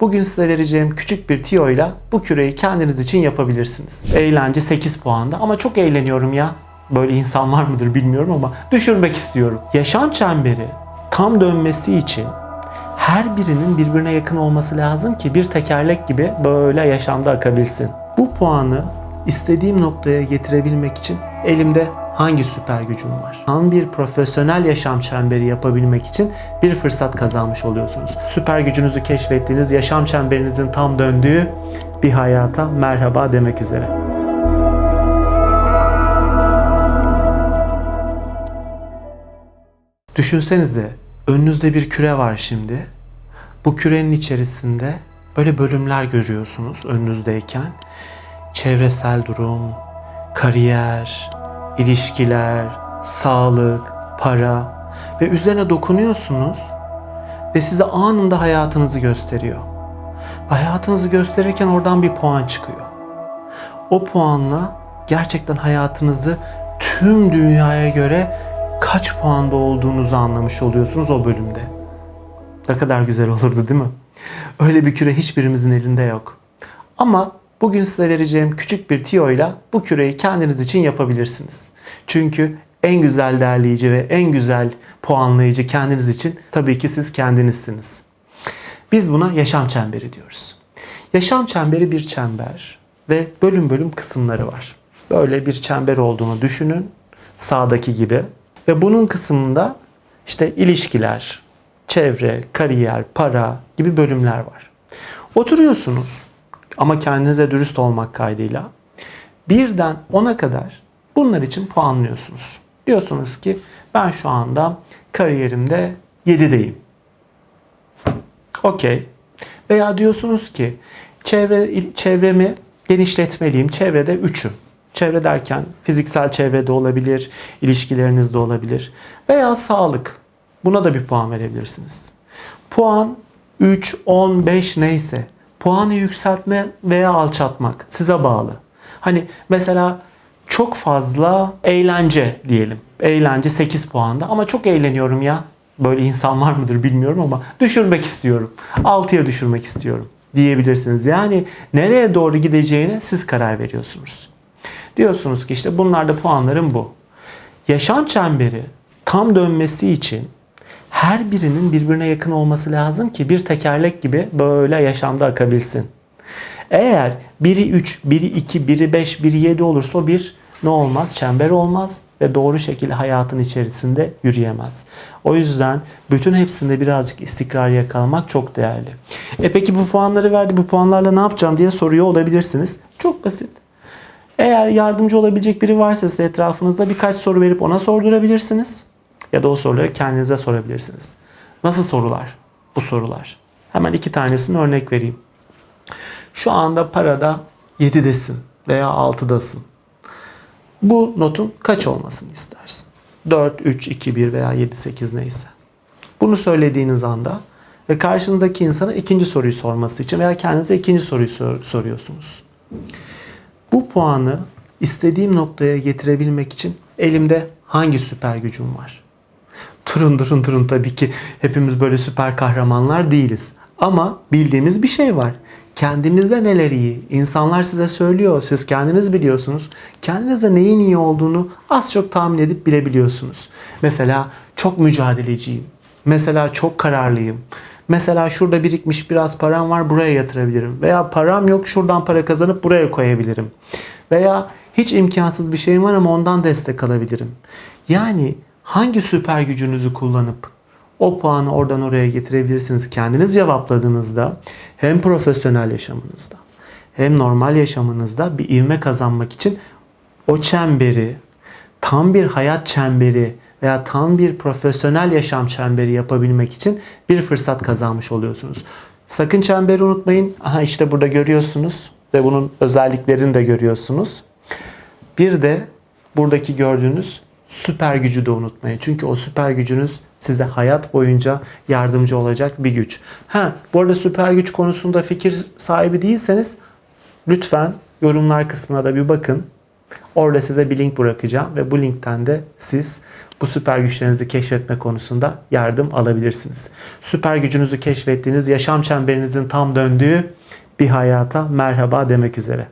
Bugün size vereceğim küçük bir tiyoyla bu küreyi kendiniz için yapabilirsiniz. Eğlence 8 puanda ama çok eğleniyorum ya. Böyle insan var mıdır bilmiyorum ama düşürmek istiyorum. Yaşam çemberi tam dönmesi için her birinin birbirine yakın olması lazım ki bir tekerlek gibi böyle yaşamda akabilsin. Bu puanı istediğim noktaya getirebilmek için elimde hangi süper gücüm var? Tam bir profesyonel yaşam çemberi yapabilmek için bir fırsat kazanmış oluyorsunuz. Süper gücünüzü keşfettiğiniz, yaşam çemberinizin tam döndüğü bir hayata merhaba demek üzere. Düşünsenize önünüzde bir küre var şimdi. Bu kürenin içerisinde böyle bölümler görüyorsunuz önünüzdeyken. Çevresel durum, kariyer, ilişkiler, sağlık, para ve üzerine dokunuyorsunuz ve size anında hayatınızı gösteriyor. Hayatınızı gösterirken oradan bir puan çıkıyor. O puanla gerçekten hayatınızı tüm dünyaya göre kaç puanda olduğunuzu anlamış oluyorsunuz o bölümde. Ne kadar güzel olurdu değil mi? Öyle bir küre hiçbirimizin elinde yok. Ama bugün size vereceğim küçük bir tiyoyla bu küreyi kendiniz için yapabilirsiniz. Çünkü en güzel derleyici ve en güzel puanlayıcı kendiniz için tabii ki siz kendinizsiniz. Biz buna yaşam çemberi diyoruz. Yaşam çemberi bir çember ve bölüm bölüm kısımları var. Böyle bir çember olduğunu düşünün. Sağdaki gibi. Ve bunun kısmında işte ilişkiler, çevre, kariyer, para gibi bölümler var. Oturuyorsunuz ama kendinize dürüst olmak kaydıyla birden 10'a kadar bunlar için puanlıyorsunuz. Diyorsunuz ki ben şu anda kariyerimde 7'deyim. Okey. Veya diyorsunuz ki çevre çevremi genişletmeliyim. Çevrede 3'üm. Çevre derken fiziksel çevrede olabilir, ilişkilerinizde olabilir veya sağlık. Buna da bir puan verebilirsiniz. Puan 3, 10, 5 neyse puanı yükseltme veya alçaltmak size bağlı. Hani mesela çok fazla eğlence diyelim. Eğlence 8 puanda ama çok eğleniyorum ya. Böyle insan var mıdır bilmiyorum ama düşürmek istiyorum. 6'ya düşürmek istiyorum diyebilirsiniz. Yani nereye doğru gideceğine siz karar veriyorsunuz. Diyorsunuz ki işte bunlarda puanlarım bu. Yaşam çemberi tam dönmesi için her birinin birbirine yakın olması lazım ki bir tekerlek gibi böyle yaşamda akabilsin. Eğer biri 3, biri 2, biri 5, biri 7 olursa o bir ne olmaz? Çember olmaz ve doğru şekilde hayatın içerisinde yürüyemez. O yüzden bütün hepsinde birazcık istikrar yakalamak çok değerli. E peki bu puanları verdi, bu puanlarla ne yapacağım diye soruyor olabilirsiniz. Çok basit. Eğer yardımcı olabilecek biri varsa size etrafınızda birkaç soru verip ona sordurabilirsiniz. Ya da o soruları kendinize sorabilirsiniz. Nasıl sorular? Bu sorular. Hemen iki tanesini örnek vereyim. Şu anda parada 7'desin veya 6'dasın. Bu notun kaç olmasını istersin? 4, 3, 2, 1 veya 7, 8 neyse. Bunu söylediğiniz anda ve karşınızdaki insana ikinci soruyu sorması için veya kendinize ikinci soruyu sor- soruyorsunuz. Bu puanı istediğim noktaya getirebilmek için elimde hangi süper gücüm var? Durun durun durun tabii ki hepimiz böyle süper kahramanlar değiliz. Ama bildiğimiz bir şey var. Kendimizde neler iyi? İnsanlar size söylüyor. Siz kendiniz biliyorsunuz. Kendinize neyin iyi olduğunu az çok tahmin edip bilebiliyorsunuz. Mesela çok mücadeleciyim. Mesela çok kararlıyım. Mesela şurada birikmiş biraz param var buraya yatırabilirim. Veya param yok şuradan para kazanıp buraya koyabilirim. Veya hiç imkansız bir şeyim var ama ondan destek alabilirim. Yani hangi süper gücünüzü kullanıp o puanı oradan oraya getirebilirsiniz. Kendiniz cevapladığınızda hem profesyonel yaşamınızda hem normal yaşamınızda bir ivme kazanmak için o çemberi tam bir hayat çemberi veya tam bir profesyonel yaşam çemberi yapabilmek için bir fırsat kazanmış oluyorsunuz. Sakın çemberi unutmayın. Aha işte burada görüyorsunuz ve bunun özelliklerini de görüyorsunuz. Bir de buradaki gördüğünüz süper gücü de unutmayın. Çünkü o süper gücünüz size hayat boyunca yardımcı olacak bir güç. Ha, bu arada süper güç konusunda fikir sahibi değilseniz lütfen yorumlar kısmına da bir bakın. Orada size bir link bırakacağım ve bu linkten de siz bu süper güçlerinizi keşfetme konusunda yardım alabilirsiniz. Süper gücünüzü keşfettiğiniz, yaşam çemberinizin tam döndüğü bir hayata merhaba demek üzere.